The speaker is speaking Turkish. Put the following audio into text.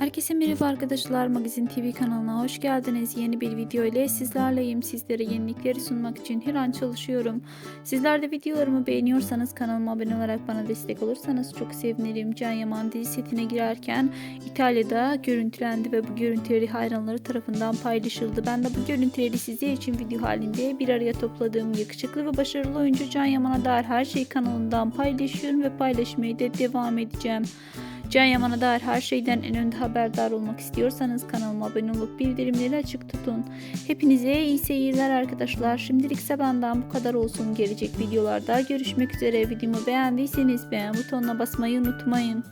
Herkese merhaba arkadaşlar. Magazin TV kanalına hoş geldiniz. Yeni bir video ile sizlerleyim. Sizlere yenilikleri sunmak için her an çalışıyorum. Sizler de videolarımı beğeniyorsanız kanalıma abone olarak bana destek olursanız çok sevinirim. Can Yaman dizi setine girerken İtalya'da görüntülendi ve bu görüntüleri hayranları tarafından paylaşıldı. Ben de bu görüntüleri sizler için video halinde bir araya topladığım yakışıklı ve başarılı oyuncu Can Yaman'a dair her şeyi kanalımdan paylaşıyorum ve paylaşmaya da devam edeceğim. Can Yaman'a dair her şeyden en önde haberdar olmak istiyorsanız kanalıma abone olup bildirimleri açık tutun. Hepinize iyi seyirler arkadaşlar. Şimdilik ise benden bu kadar olsun. Gelecek videolarda görüşmek üzere. Videomu beğendiyseniz beğen butonuna basmayı unutmayın.